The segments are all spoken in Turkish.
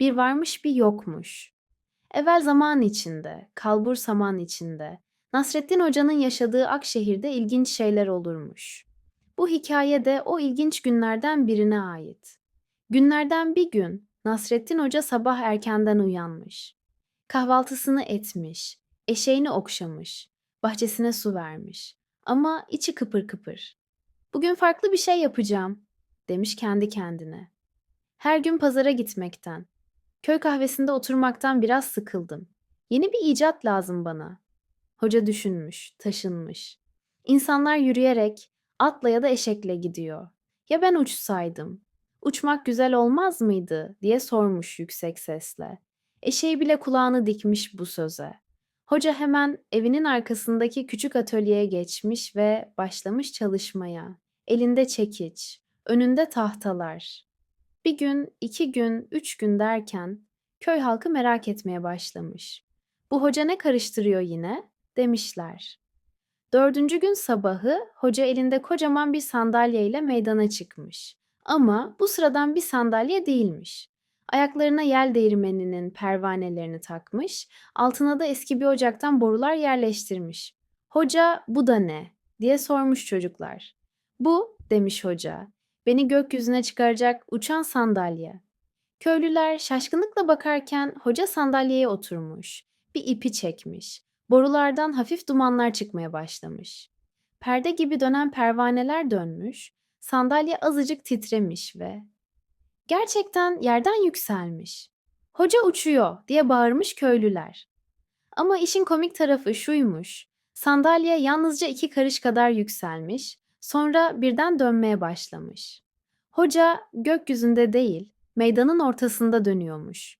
Bir varmış bir yokmuş. Evvel zaman içinde, kalbur saman içinde, Nasrettin Hoca'nın yaşadığı Akşehir'de ilginç şeyler olurmuş. Bu hikaye de o ilginç günlerden birine ait. Günlerden bir gün Nasrettin Hoca sabah erkenden uyanmış. Kahvaltısını etmiş, eşeğini okşamış, bahçesine su vermiş. Ama içi kıpır kıpır. Bugün farklı bir şey yapacağım, demiş kendi kendine. Her gün pazara gitmekten, köy kahvesinde oturmaktan biraz sıkıldım. Yeni bir icat lazım bana. Hoca düşünmüş, taşınmış. İnsanlar yürüyerek, atla ya da eşekle gidiyor. Ya ben uçsaydım? Uçmak güzel olmaz mıydı diye sormuş yüksek sesle. Eşeği bile kulağını dikmiş bu söze. Hoca hemen evinin arkasındaki küçük atölyeye geçmiş ve başlamış çalışmaya. Elinde çekiç, önünde tahtalar. Bir gün, iki gün, üç gün derken köy halkı merak etmeye başlamış. Bu hoca ne karıştırıyor yine? demişler. Dördüncü gün sabahı hoca elinde kocaman bir sandalyeyle meydana çıkmış. Ama bu sıradan bir sandalye değilmiş. Ayaklarına yel değirmeninin pervanelerini takmış, altına da eski bir ocaktan borular yerleştirmiş. Hoca bu da ne? diye sormuş çocuklar. Bu, demiş hoca, beni gökyüzüne çıkaracak uçan sandalye. Köylüler şaşkınlıkla bakarken hoca sandalyeye oturmuş. Bir ipi çekmiş. Borulardan hafif dumanlar çıkmaya başlamış. Perde gibi dönen pervaneler dönmüş, sandalye azıcık titremiş ve gerçekten yerden yükselmiş. Hoca uçuyor diye bağırmış köylüler. Ama işin komik tarafı şuymuş. Sandalye yalnızca iki karış kadar yükselmiş, sonra birden dönmeye başlamış. Hoca gökyüzünde değil, meydanın ortasında dönüyormuş.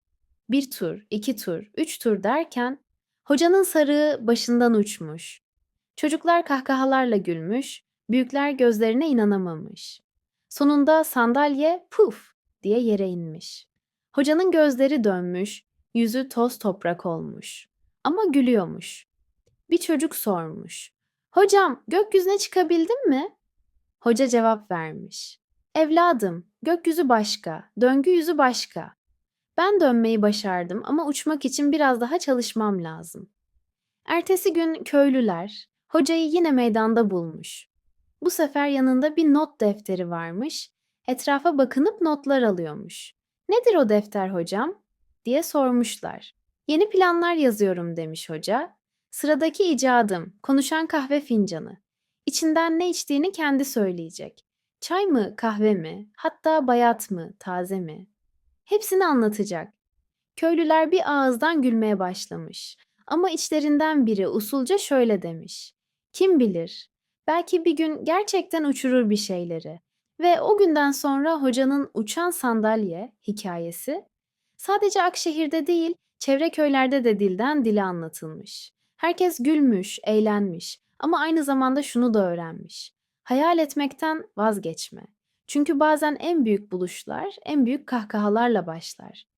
Bir tur, iki tur, üç tur derken hocanın sarığı başından uçmuş. Çocuklar kahkahalarla gülmüş, büyükler gözlerine inanamamış. Sonunda sandalye puf diye yere inmiş. Hocanın gözleri dönmüş, yüzü toz toprak olmuş. Ama gülüyormuş. Bir çocuk sormuş. Hocam gökyüzüne çıkabildin mi? Hoca cevap vermiş. Evladım, gökyüzü başka, döngü yüzü başka. Ben dönmeyi başardım ama uçmak için biraz daha çalışmam lazım. Ertesi gün köylüler hocayı yine meydanda bulmuş. Bu sefer yanında bir not defteri varmış. Etrafa bakınıp notlar alıyormuş. Nedir o defter hocam? diye sormuşlar. Yeni planlar yazıyorum demiş hoca. Sıradaki icadım, konuşan kahve fincanı. İçinden ne içtiğini kendi söyleyecek. Çay mı, kahve mi, hatta bayat mı, taze mi? Hepsini anlatacak. Köylüler bir ağızdan gülmeye başlamış. Ama içlerinden biri usulca şöyle demiş. Kim bilir, belki bir gün gerçekten uçurur bir şeyleri. Ve o günden sonra hocanın uçan sandalye hikayesi sadece Akşehir'de değil, çevre köylerde de dilden dile anlatılmış. Herkes gülmüş, eğlenmiş ama aynı zamanda şunu da öğrenmiş. Hayal etmekten vazgeçme. Çünkü bazen en büyük buluşlar en büyük kahkahalarla başlar.